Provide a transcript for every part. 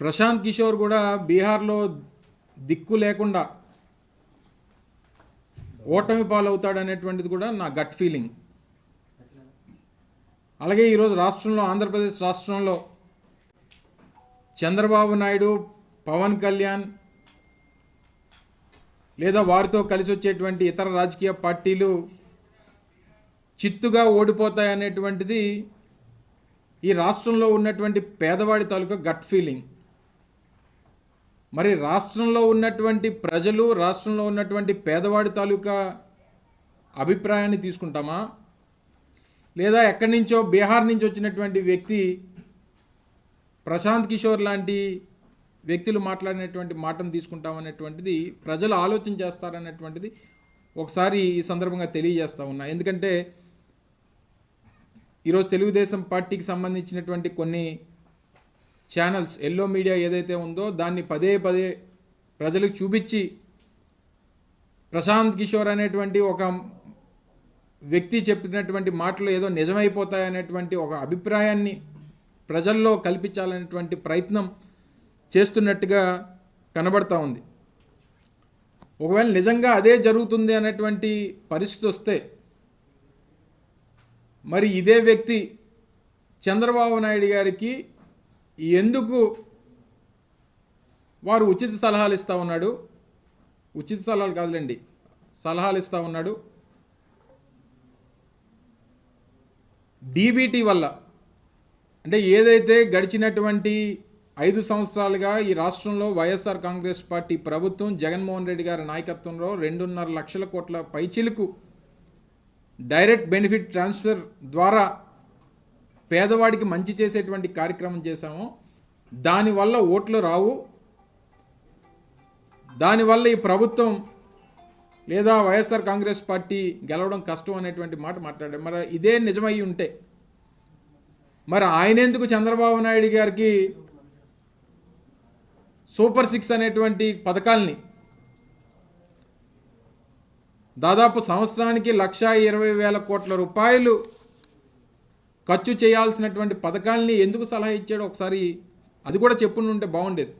ప్రశాంత్ కిషోర్ కూడా బీహార్లో దిక్కు లేకుండా ఓటమి పాలవుతాడు అనేటువంటిది కూడా నా గట్ ఫీలింగ్. అలాగే ఈరోజు రాష్ట్రంలో ఆంధ్రప్రదేశ్ రాష్ట్రంలో చంద్రబాబు నాయుడు పవన్ కళ్యాణ్ లేదా వారితో కలిసి వచ్చేటువంటి ఇతర రాజకీయ పార్టీలు చిత్తుగా ఓడిపోతాయనేటువంటిది ఈ రాష్ట్రంలో ఉన్నటువంటి పేదవాడి తాలూకా గట్ ఫీలింగ్. మరి రాష్ట్రంలో ఉన్నటువంటి ప్రజలు రాష్ట్రంలో ఉన్నటువంటి పేదవాడి తాలూకా అభిప్రాయాన్ని తీసుకుంటామా? లేదా ఎక్కడి నుంచో బీహార్ నుంచి వచ్చినటువంటి వ్యక్తి ప్రశాంత్ కిషోర్ లాంటి వ్యక్తులు మాట్లాడినటువంటి మాటను తీసుకుంటామనేటువంటిది ప్రజలు ఆలోచన చేస్తారనేటువంటిది ఒకసారి ఈ సందర్భంగా తెలియజేస్తూ ఉన్నా. ఎందుకంటే ఈరోజు తెలుగుదేశం పార్టీకి సంబంధించినటువంటి కొన్ని ఛానల్స్ ఎల్లో మీడియా ఏదైతే ఉందో దాన్ని పదే పదే ప్రజలకు చూపించి ప్రశాంత్ కిషోర్ అనేటువంటి ఒక వ్యక్తి చెప్పినటువంటి మాటలు ఏదో నిజమైపోతాయనేటువంటి ఒక అభిప్రాయాన్ని ప్రజల్లో కల్పించాలనేటువంటి ప్రయత్నం చేస్తున్నట్టుగా కనబడతా ఉంది. ఒకవేళ నిజంగా అదే జరుగుతుంది అనేటువంటి పరిస్థితి వస్తే మరి ఇదే వ్యక్తి చంద్రబాబు నాయుడు గారికి ఎందుకు వారు ఉచిత సలహాలు ఇస్తూ ఉన్నాడు? ఉచిత సలహాలు కాదులేండి. సలహాలు ఇస్తూ ఉన్నాడు. డీబీటీ వల్ల. అంటే ఏదైతే గడిచినటువంటి ఐదు సంవత్సరాలుగా ఈ రాష్ట్రంలో వైఎస్ఆర్ కాంగ్రెస్ పార్టీ ప్రభుత్వం జగన్మోహన్ రెడ్డి గారి నాయకత్వంలో రెండున్నర లక్షల కోట్ల పైచిలుకు డైరెక్ట్ బెనిఫిట్ ట్రాన్స్ఫర్ ద్వారా పేదవాడికి మంచి చేసేటువంటి కార్యక్రమం చేశామో. దానివల్ల ఓట్లు రావు. దానివల్ల ఈ ప్రభుత్వం లేదా వైఎస్ఆర్ కాంగ్రెస్ పార్టీ గెలవడం కష్టం అనేటువంటి మాట మాట్లాడారు. మరి ఇదే నిజమై ఉంటే మరి ఆయన ఎందుకు చంద్రబాబు నాయుడు గారికి సూపర్ సిక్స్ అనేటువంటి పథకాల్ని దాదాపు సంవత్సరానికి లక్షా ఇరవై వేల కోట్ల రూపాయలు ఖర్చు చేయాల్సినటువంటి పథకాల్ని ఎందుకు సలహా ఇచ్చాడో ఒకసారి అది కూడా చెప్పుంటే బాగుండేది.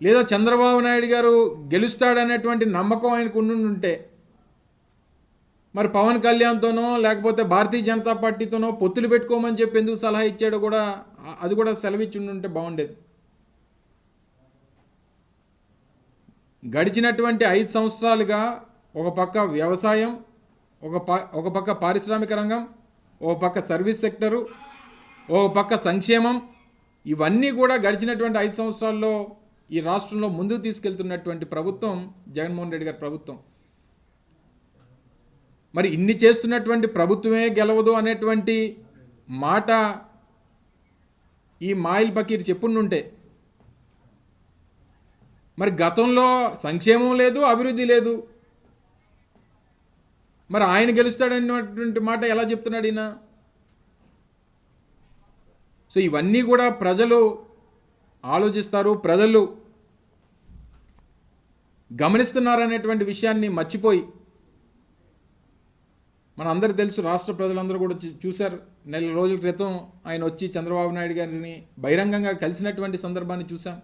లేదా చంద్రబాబు నాయుడు గారు గెలుస్తాడనేటువంటి నమ్మకం ఆయనకు ఉండుంటే మరి పవన్ కళ్యాణ్తోనో లేకపోతే భారతీయ జనతా పార్టీతోనో పొత్తులు పెట్టుకోమని చెప్పి ఎందుకు సలహా ఇచ్చాడో కూడా అది కూడా సెలవిచ్చుండుంటే బాగుండేది. గడిచినటువంటి ఐదు సంవత్సరాలుగా ఒక పక్క వ్యవసాయం ఒక ప ఒక పక్క పారిశ్రామిక రంగం ఒక పక్క సర్వీస్ సెక్టరు ఒక పక్క సంక్షేమం ఇవన్నీ కూడా గడిచినటువంటి ఐదు సంవత్సరాల్లో ఈ రాష్ట్రంలో ముందుకు తీసుకెళ్తున్నటువంటి ప్రభుత్వం జగన్మోహన్ రెడ్డి గారి ప్రభుత్వం. మరి ఇన్ని చేస్తున్నటువంటి ప్రభుత్వమే గెలవదు అనేటువంటి మాట ఈ మాయిల్ బకీర్ చెప్పుండుంటే. మరి గతంలో సంక్షేమం లేదు అభివృద్ధి లేదు. మరి ఆయన గెలుస్తాడన్నటువంటి మాట ఎలా చెప్తున్నాడు ఈయన? సో ఇవన్నీ కూడా ప్రజలు ఆలోచిస్తారు ప్రజలు గమనిస్తున్నారనేటువంటి విషయాన్ని మర్చిపోయి మన అందరు తెలుసు రాష్ట్ర ప్రజలందరూ కూడా చూ- చూశారు. నెల రోజుల క్రితం ఆయన వచ్చి చంద్రబాబు నాయుడు గారిని బహిరంగంగా కలిసినటువంటి సందర్భాన్ని చూసాం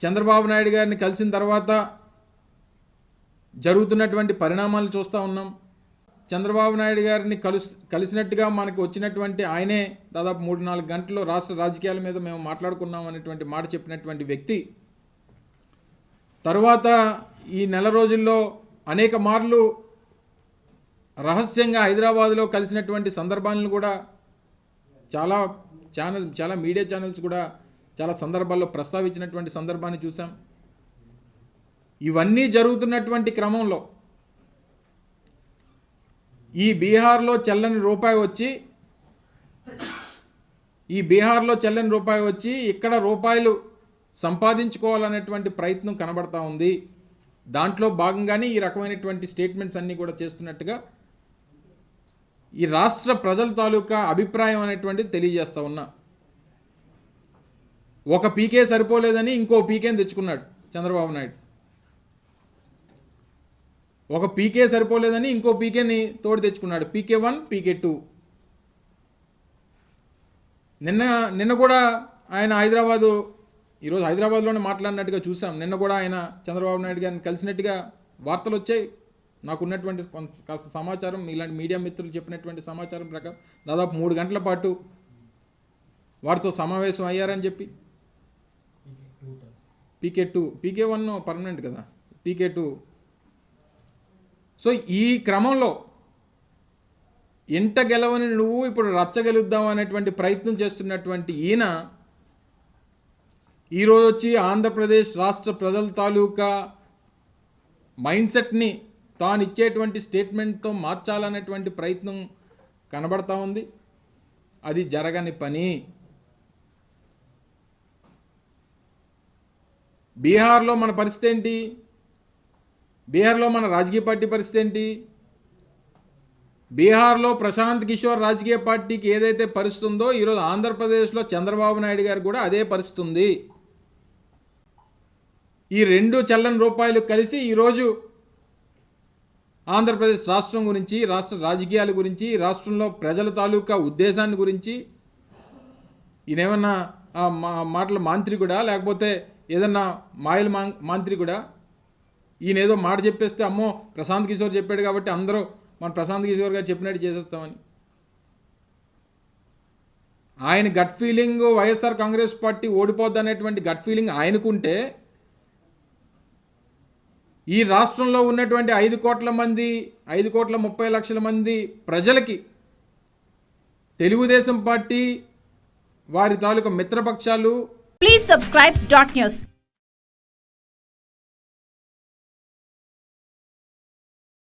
చంద్రబాబు నాయుడు గారిని కలిసిన తర్వాత జరుగుతున్నటువంటి పరిణామాలు చూస్తూ ఉన్నాం. చంద్రబాబు నాయుడు గారిని కలుసు కలిసినట్టుగా మనకు వచ్చినటువంటి ఆయనే దాదాపు మూడు నాలుగు గంటలు రాష్ట్ర రాజకీయాల మీద మేము మాట్లాడుకున్నాం అనేటువంటి మాట చెప్పినటువంటి వ్యక్తి. తరువాత ఈ నెల రోజుల్లో అనేక మార్లు రహస్యంగా హైదరాబాద్లో కలిసినటువంటి సందర్భాలను కూడా చాలా ఛానల్ చాలా మీడియా ఛానల్స్ కూడా చాలా సందర్భాల్లో ప్రస్తావించినటువంటి సందర్భాన్ని చూసాం ఇవన్నీ జరుగుతున్నటువంటి క్రమంలో ఈ బీహార్లో చెల్లని రూపాయి వచ్చి ఈ బీహార్లో చెల్లని రూపాయి వచ్చి ఇక్కడ రూపాయలు సంపాదించుకోవాలనేటువంటి ప్రయత్నం కనబడతా ఉంది. దాంట్లో భాగంగానే ఈ రకమైనటువంటి స్టేట్మెంట్స్ అన్నీ కూడా చేస్తున్నట్టుగా ఈ రాష్ట్ర ప్రజల తాలూకా అభిప్రాయం అనేటువంటిది తెలియజేస్తా ఉన్నా. ఒక పీకే సరిపోలేదని ఇంకో పీకేని తెచ్చుకున్నాడు చంద్రబాబు నాయుడు. ఒక పీకే సరిపోలేదని ఇంకో పీకేని తోడు తెచ్చుకున్నాడు. పీకే వన్ పీకే టూ నిన్న నిన్న కూడా ఆయన హైదరాబాదు ఈరోజు హైదరాబాద్లోనే మాట్లాడినట్టుగా చూసాం. నిన్న కూడా ఆయన చంద్రబాబు నాయుడు గారిని కలిసినట్టుగా వార్తలు వచ్చాయి నాకు ఉన్నటువంటి కొంత కాస్త సమాచారం ఇలాంటి మీడియా మిత్రులు చెప్పినటువంటి సమాచారం ప్రకారం దాదాపు మూడు గంటల పాటు వారితో సమావేశం అయ్యారని చెప్పి. PK two PK one permanent కదా. పీకే టూ సో ఈ క్రమంలో ఇంట గెలవని నువ్వు ఇప్పుడు రచ్చగెలుద్దాం అనేటువంటి ప్రయత్నం చేస్తున్నటువంటి ఈయన ఈరోజు వచ్చి ఆంధ్రప్రదేశ్ రాష్ట్ర ప్రజల తాలూకా మైండ్ సెట్ని తాను ఇచ్చేటువంటి స్టేట్మెంట్తో మార్చాలనేటువంటి ప్రయత్నం కనబడతా ఉంది. అది జరగని పని. బీహార్లో మన పరిస్థితి ఏంటి? బీహార్లో మన రాజకీయ పార్టీ పరిస్థితి ఏంటి? బీహార్లో ప్రశాంత్ కిషోర్ రాజకీయ పార్టీకి ఏదైతే పరిస్థితి ఉందో ఈరోజు ఆంధ్రప్రదేశ్లో చంద్రబాబు నాయుడు గారు కూడా అదే పరిస్థితి ఉంది. ఈ రెండు చల్లని రూపాయలు కలిసి ఈరోజు ఆంధ్రప్రదేశ్ రాష్ట్రం గురించి రాష్ట్ర రాజకీయాల గురించి రాష్ట్రంలో ప్రజల తాలూకా ఉద్దేశాన్ని గురించి ఈయనేమన్నా మా మాటల మాంత్రికుడా లేకపోతే ఏదన్నా మాయల మాంత్రికుడా ఈయన ఏదో మాట చెప్పేస్తే అమ్మో ప్రశాంత్ కిషోర్ చెప్పాడు కాబట్టి అందరూ మన ప్రశాంత్ కిషోర్ గారు చెప్పినట్టు చేసేస్తామని. ఆయన gut feeling YSR Congress party ఓడిపోద్ది అనేటువంటి గట్ ఫీలింగ్ ఆయనకుంటే ఈ రాష్ట్రంలో ఉన్నటువంటి ఐదు కోట్ల మంది ఐదు కోట్ల ముప్పై లక్షల మంది ప్రజలకి తెలుగుదేశం పార్టీ వారి తాలూకా మిత్రపక్షాలు. Please subscribe dot news